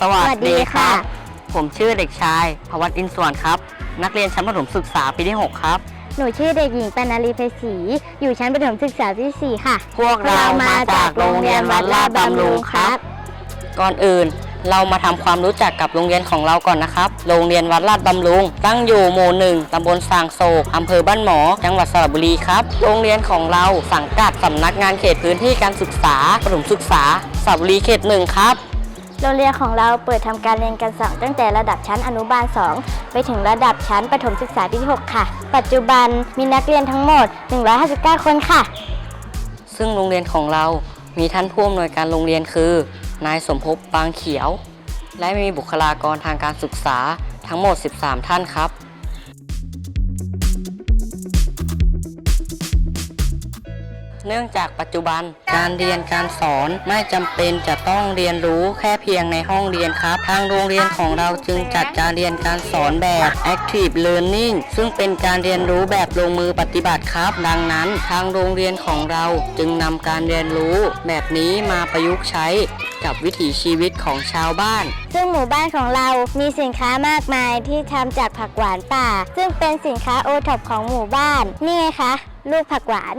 สวัสสวัสดีดีคค่ะรับ ผมชื่อเด็กชายพวัตอินส่วนครับ นักเรียนชั้นประถมศึกษาปีที่ 6 ครับ หนูชื่อเด็กหญิงปนาลีเพศรีอยู่ชั้นประถมศึกษาที่ 4 ค่ะ พวกเรามาจากโรงเรียนวัดลาดบำรุงครับ ก่อนอื่นเรามาทำความรู้จักกับโรงเรียนของเราก่อนนะครับ โรงเรียนวัดลาดบำรุง ตั้งอยู่หมู่หนึ่งตำบลสางโศกอำเภอบ้านหมอ จังหวัดสระบุรีครับ โรงเรียนของเราสังกัดสำนักงานเขตพื้นที่การศึกษาประถมศึกษาสระบุรีเขตหนึ่งครับ โรงเรียนของเราเปิดทำการเรียนการสอนตั้งแต่ระดับชั้นอนุบาล 2 ไปถึงระดับชั้นประถมศึกษาปีที่ 6 ค่ะ ปัจจุบันมีนักเรียนทั้งหมด 159 คนค่ะ ซึ่งโรงเรียนของเรามีท่านผู้อำนวยการโรงเรียนคือ นายสมภพบางเขียว และมีบุคลากรทางการศึกษาทั้งหมด 13 ท่านครับ เนื่องจากปัจจุบัน การเรียนการสอนไม่จำเป็นจะต้องเรียนรู้แค่เพียงในห้องเรียนครับ ทางโรงเรียนของเราจึงจัดการเรียนการสอนแบบ active learning ซึ่งเป็นการเรียนรู้แบบลงมือปฏิบัติครับ ดังนั้น ทางโรงเรียนของเราจึงนำการเรียนรู้แบบนี้มาประยุกต์ใช้กับวิถีชีวิตของชาวบ้าน ซึ่งหมู่บ้านของเรามีสินค้ามากมายที่ทำจากผักหวานป่า ซึ่งเป็นสินค้าโอท็อปของหมู่บ้าน นี่ไงคะ ลูกผักหวาน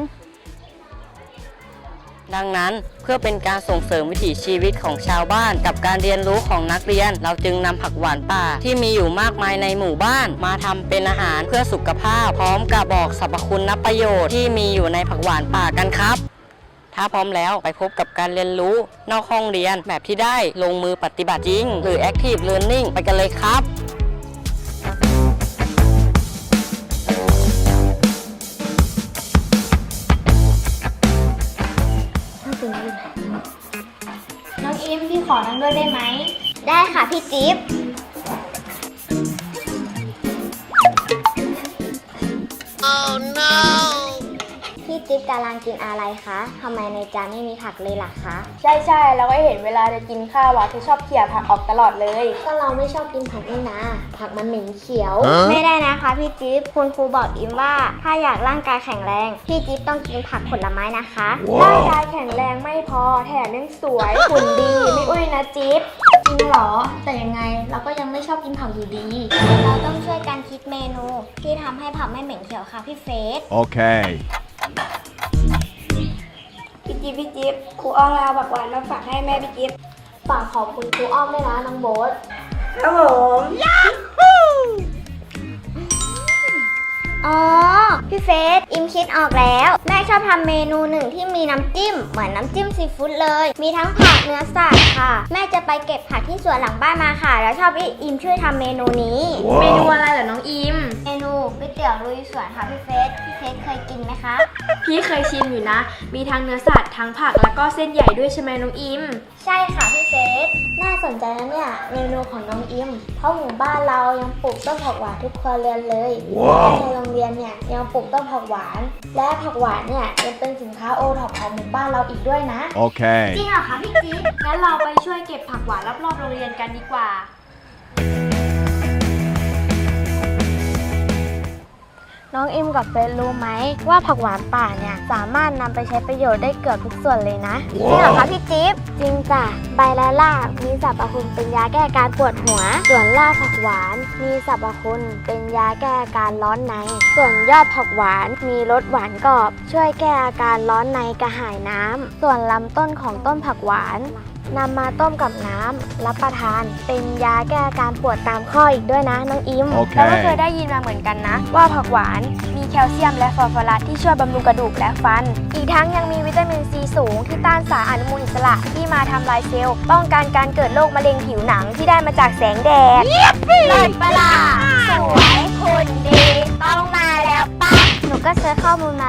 ดังนั้นเพื่อเป็นการส่งเสริมวิถีชีวิตของชาวบ้าน กับการเรียนรู้ของนักเรียน เราจึงนำผักหวานป่า ที่มีอยู่มากมายในหมู่บ้าน มาทำเป็นอาหารเพื่อสุขภาพ พร้อมกับบอกสรรพคุณนับประโยชน์ที่มีอยู่ในผักหวานป่ากันครับ ถ้าพร้อมแล้วไปพบกับการเรียนรู้ นอกห้องเรียนแบบที่ได้ลงมือปฏิบัติจริง หรือ active learning ไปกันเลยครับ น้องอิมพี่ขอนั่งด้วยได้ไหม ได้ค่ะพี่จิ๊บพี่จิ๊บกำลังกินอะไรคะทำไมในจานไม่มีผักเลยล่ะคะ ใช่ใช่แล้วก็เห็นเวลาจะกินข้าวอะเธอชอบเขี่ยผักออกตลอดเลย ก็เราไม่ชอบกินผักนี่นะ ผักมันเหม็นเขียวไม่ได้นะคะพี่จิ๊บ คุณครูบอกอิมว่า ถ้าอยากร่างกายแข็งแรง พี่จิ๊บต้องกินผักผลไม้นะคะ ร่างกายแข็งแรงไม่พอ แถมยังสวยหุ่นดีไม่อ้วนนะจิ๊บจริงเหรอ แต่ยังไงเราก็ยังไม่ชอบกินผักอยู่ดี เราต้องช่วยกันคิดเมนูที่ทำให้ผักไม่เหม็นเขียวค่ะพี่เฟส Okay. พี่จิ๊บพี่จิ๊บครูอ้อมเอาบักหวานมาฝากให้แม่พี่จิ๊บฝากขอบคุณครูอ้อมด้วยนะน้องโบ๊ทครับผม อ๋อ พี่เฟสอิมคิดออกแล้ว แม่ชอบทำเมนูหนึ่งที่มีน้ำจิ้ม เหมือนน้ำจิ้มซีฟู้ดเลย มีทั้งผักเนื้อสัตว์ค่ะ แม่จะไปเก็บผักที่สวนหลังบ้านมาค่ะ แล้วชอบให้อิมช่วยทำเมนูนี้ เมนูอะไรเหรอน้องอิม เมนูก๋วยเตี๋ยวลุยสวนค่ะพี่เฟสพี่เฟสเคยกินไหมคะ พี่เคยชิมอยู่นะ มีทั้งเนื้อสัตว์ทั้งผักแล้วก็เส้นใหญ่ด้วยใช่ไหมน้องอิม ใช่ค่ะพี่เฟส น่าสนใจนะเนี่ยเมนูของน้องอิม เพราะหมู่บ้านเรายังปลูกต้นผักหวานทุกครัวเรือนเลยว้าวและในโรงเรียนเนี่ยยังปลูกต้นผักหวาน และผักหวานเนี่ยยังเป็นสินค้าโอท็อปของหมู่บ้านเราอีกด้วยนะ Okay. จริงเหรอคะพี่จิ๊บงั้นเราไปช่วยเก็บผักหวานรอบๆโรงเรียนกันดีกว่า น้องอิมกับเฟซรู้ไหมว่าผักหวานป่าเนี่ยสามารถนำไปใช้ประโยชน์ได้เกือบทุกส่วนเลยนะจริงเหรอคะพี่จิ๊บจริงจ้ะใบและรากมีสรรพคุณเป็นยาแก้อาการปวดหัว ส่วนรากผักหวานมีสรรพคุณเป็นยาแก้อาการร้อนใน ส่วนยอดผักหวานมีรสหวานกรอบ ช่วยแก้อาการร้อนในกระหายน้ำส่วนลำต้นของต้นผักหวาน นำมาต้มกับน้ำรับประทาน เป็นยาแก้อาการปวดตามข้ออีกด้วยนะน้องอิมแล้วก็เคย Okay. ได้ยินมาเหมือนกันนะ ว่าผักหวานมีแคลเซียมและฟอสฟอรัสที่ช่วยบำรุงกระดูกและฟัน อีกทั้งยังมีวิตามินซีสูงที่ต้านสารอนุมูลอิสระที่มาทำลายเซลล์ป้องกันการเกิดโรคมะเร็งผิวหนังที่ได้มาจากแสงแดดเลิศปะล่ะสวยคุณดี ต้องมาแล้วปะหนูก็เซิร์ชข้อมูลมา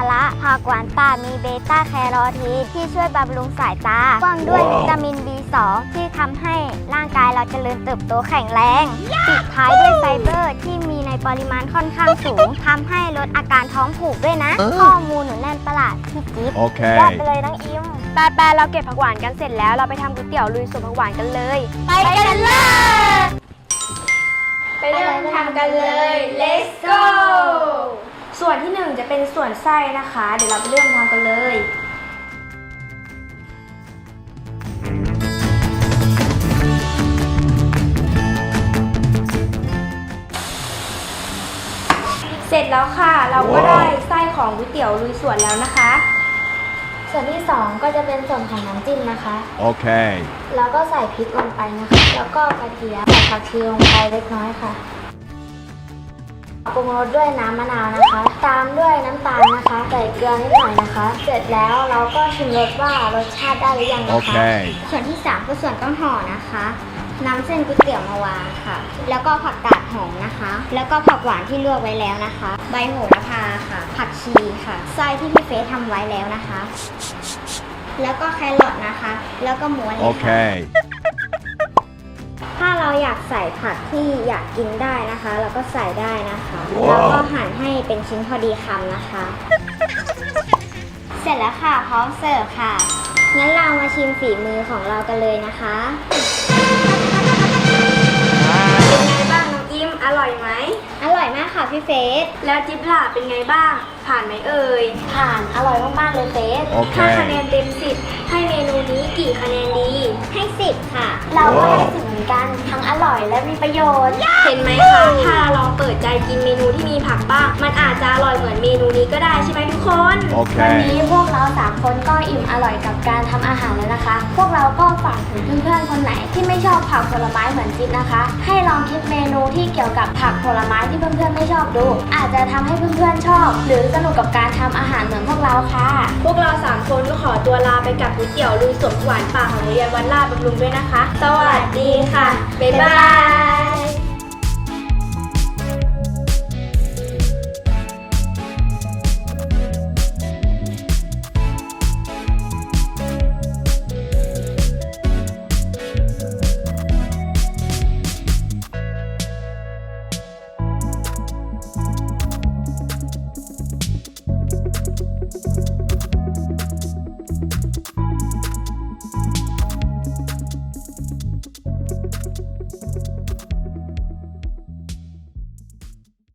ละ ผักหวานป่ามีเบต้าแคโรทีนที่ช่วยบำรุงสายตาพ่วงด้วยวิตามิน B2 ที่ทำให้ร่างกายเราเจริญเติบโตแข็งแรงปิดท้ายด้วยไฟเบอร์ที่มีในปริมาณค่อนข้างสูงทำให้ลดอาการท้องผูกด้วยนะ ข้อมูลหนูแน่นประหลาดพี่จิ๊บ Okay. ยอดไปเลยน้องอิมแปลๆเราเก็บผักหวานกันเสร็จแล้วเราไปทำก๋วยเตี๋ยวลุยสวนผักหวานกันเลย ไปกันเลย ไปเริ่มทำกันเลย let's go ส่วนที่ 1 จะเป็นส่วนไส้นะคะ เดี๋ยวเราไปเริ่มทำกันเลยเสร็จแล้วค่ะ เราก็ได้ไส้ของก๋วยเตี๋ยวลุยส่วนแล้วนะคะ ส่วนที่ 2 ก็จะเป็นส่วนของน้ำจิ้มนะคะ โอเค แล้วก็ใส่พริกลงไปนะคะ แล้วก็กระเทียมใส่ผักชีลงไปเล็กน้อยค่ะ ปรุงรสด้วยน้ำมะนาวนะคะ ตามด้วยน้ำตาลนะคะ ใส่เกลือนิดหน่อยนะคะ เสร็จแล้วเราก็ชิมรสว่ารสชาติได้หรือยังนะคะ Okay. ส่วนที่3คือส่วนต้นห่อนะคะนำเส้นก๋วยเตี๋ยวมาวางค่ะ แล้วก็ผักกาดหอมนะคะ แล้วก็ผักหวานที่ลวกไว้แล้วนะคะ ใบโหระพาค่ะ ผักชีค่ะ ไส้ที่พี่เฟสทำไว้แล้วนะคะ แล้วก็แครอทนะคะ แล้วก็หมูอันนี้ค่ะ Okay. ถ้าเราอยากใส่ผักที่อยากกินได้นะคะ เราก็ใส่ได้นะคะว้าวแล้วก็หั่นให้เป็นชิ้นพอดีคำนะคะ เสร็จแล้วค่ะพร้อมเสิร์ฟค่ะงั้นเรามาชิมฝีมือของเรากันเลยนะคะเป็นไงบ้างน้องอิมอร่อยไหมอร่อยมากค่ะพี่เฟสแล้วจิ๊บล่ะเป็นไงบ้าง ผ่านไหมเอ่ยผ่านอร่อยมากๆเลยเฟสถ้าคะแน Okay. นเต็มสิบให้เมนูนี้กี่คะแนนดีให้สิบค่ะ เราก็ให้สิบเหมือน กันทั้งอร่อยและมีประโยชน์ เห็นไหมคะ ถ้าลองเปิดใจกินเมนูที่มีผักบ้าง มันอาจจะอร่อยเหมือนเมนูนี้ก็ได้ใช่ไหมทุกคนวัน Okay. นี้พวกเราสามคนก็อิ่มอร่อยกับการทำอาหารแล้วนะคะ พวกเราก็ฝากถึงเพื่อนๆคนไหนที่ไม่ชอบผักผลไม้เหมือนจิ๊บนะคะ ให้ลองคิดเมนูที่เกี่ยวกับผักผลไม้ที่เพื่อนๆไม่ชอบดู อาจจะทำให้เพื่อนๆชอบ หรือสนุกกับการทำอาหารเหมือนพวกเราค่ะ พวกเราสามคนก็ขอตัวลาไปกับก๋วยเตี๋ยวลุยสวนหวานป่าของโรงเรียนวัดลาดบำรุงด้วยนะคะ สวัสดีค่ะบ๊ายบาย